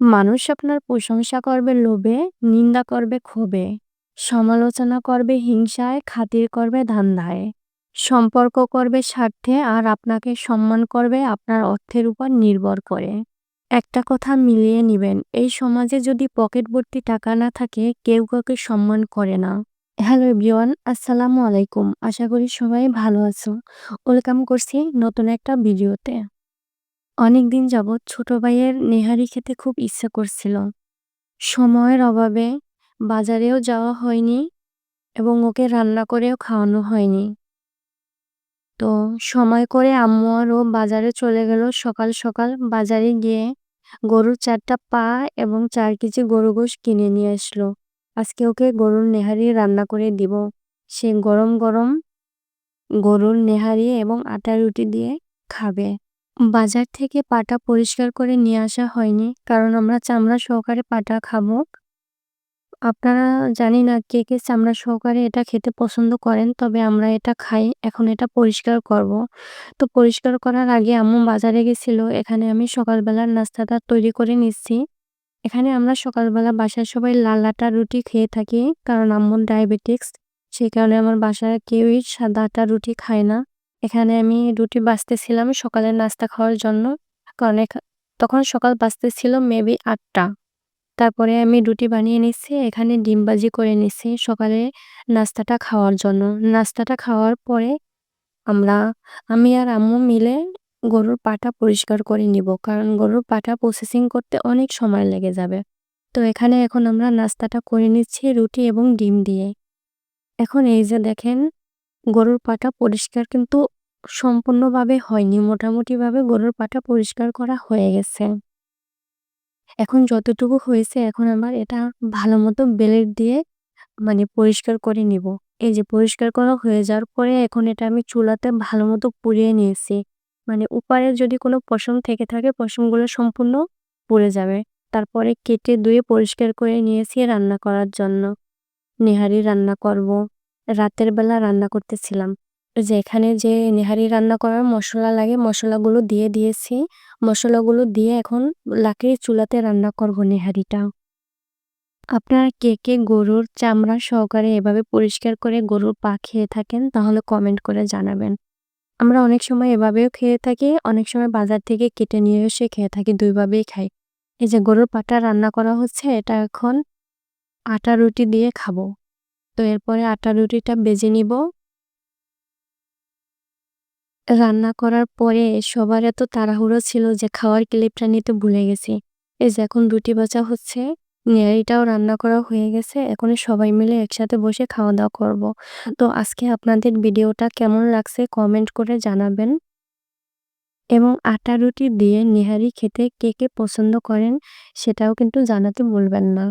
মানুষ আপনার প্রশংসা করবে লোভে, নিন্দা করবে ক্ষোভে, সমালোচনা করবে হিংসায়, খাতির করবে ধান্দায়, সম্পর্ক করবে স্বার্থে আর আপনাকে সম্মান করবে আপনার অর্থের উপর নির্ভর করে। একটা কথা মিলিয়ে নিবেন এই সমাজে যদি পকেট ভর্তি টাকা না থাকে কেউ কাউকে সম্মান করে না। হ্যালো এভরিওয়ান আসসালামু আলাইকুম আশা করি সবাই ভালো আছো ওয়েলকাম করছি নতুন একটা ভিডিওতে অনেকদিন যাবৎ ছোট ভাইয়ের নেহারি খেতে খুব ইচ্ছা করছিল। সময়ের অভাবে বাজারেও যাওয়া হয়নি এবং ওকে রান্না করেও খাওয়ানো হয়নি। তো সময় করে আম্মু আর ও বাজারে চলে গেল। সকাল সকাল বাজারে গিয়ে গরুর চারটা পা এবং চার কেজি গরু গোশ কিনে নিয়ে আসলো। আজকে ওকে গরুর নেহারি রান্না করে দিব। সে গরম গরম গরুর নেহারি এবং আটা রুটি দিয়ে খাবে। বাজার থেকে পাটা পরিষ্কার করে নিয়ে আসা হয়নি, কারণ আমরা চামড়া সহকারে পাটা খাব। আপনারা জানি না কে কে চামড়া সহকারে এটা খেতে পছন্দ করেন, তবে আমরা এটা খাই, এখন এটা পরিষ্কার করব। তো পরিষ্কার করার আগে আম্মু বাজারে গেছিল, এখানে আমি সকালবেলার নাস্তাটা তৈরি করে নিচ্ছি। এখানে আমরা সকালবেলা বাসায় সবাই লাল আটা রুটি খেয়ে থাকি, কারণ আম্মুর ডায়াবেটিক্স, সেই কারণে আমার বাসায় কেউই সাদা আটা রুটি খায় না। এখানে আমি রুটি বাঁচতেছিলাম সকালের নাস্তা খাওয়ার জন্য। কারণ তখন সকাল বাঁচতেছিল মেবি আটটা। তারপরে আমি রুটি বানিয়ে নিচ্ছি, এখানে ডিমবাজি করে নিচ্ছি সকালে নাস্তাটা খাওয়ার জন্য। নাস্তাটা খাওয়ার পরে আমরা, আমি আর আম্মু মিলে গরুর পাটা পরিষ্কার করে নিব। কারণ গরুর পাটা প্রসেসিং করতে অনেক সময় লেগে যাবে। তো এখানে এখন আমরা নাস্তাটা করে নিচ্ছি রুটি এবং ডিম দিয়ে। এখন এই যে দেখেন গরুর পাটা পরিষ্কার কিন্তু সম্পূর্ণভাবে হয়নি। মোটামুটিভাবে গরুর পাটা পরিষ্কার করা হয়ে গেছে। এখন যতটুকু হয়েছে, এখন আমার এটা ভালো মতো বেলেট দিয়ে মানে পরিষ্কার করে নিব। এই যে পরিষ্কার করা হয়ে যাওয়ার পরে এখন এটা আমি চুলাতে ভালো মতো পুড়িয়ে নিয়েছি। মানে উপারে যদি কোনো পশম থেকে থাকে, পশমগুলো সম্পূর্ণ পুড়ে যাবে। তারপরে কেটে ধুয়ে পরিষ্কার করে নিয়েছি রান্না করার জন্য। নেহারি রান্না করব। রাতের বেলা রান্না করতেছিলাম। যে এখানে যে নেহারি রান্না করার মশলা লাগে, মশলাগুলো দিয়ে দিয়েছি। মশলাগুলো দিয়ে এখন লাকড়ির চুলাতে রান্না করব নেহারিটা। আপনারা কে কে গরুর চামড়া সহকারে এভাবে পরিষ্কার করে গরুর পা খেয়ে থাকেন, তাহলে কমেন্ট করে জানাবেন। আমরা অনেক সময় এভাবেও খেয়ে থাকি, অনেক সময় বাজার থেকে কেটে নিয়ে এসে খেয়ে থাকি, দুইভাবেই খাই। এই যে গরুর পাটা রান্না করা হচ্ছে, এটা এখন আটা রুটি দিয়ে খাব। তো এরপরে আটা রুটিটা বেজে নিব। রান্না করার পরে সবার এত তাড়াহুড়ো ছিল যে খাওয়ার ক্লিপটা নিতে ভুলে গেছি। এই যে এখন রুটি বাঁচা হচ্ছে নেয়ারিটাও রান্না করা হয়ে গেছে এখন সবাই মিলে একসাথে বসে খাওয়া দাওয়া করব। তো আজকে আপনাদের ভিডিওটা কেমন লাগছে কমেন্ট করে জানাবেন। এবং আটা রুটি দিয়ে নেহারি খেতে কে কে পছন্দ করেন, সেটাও কিন্তু জানাতে বলবেন না।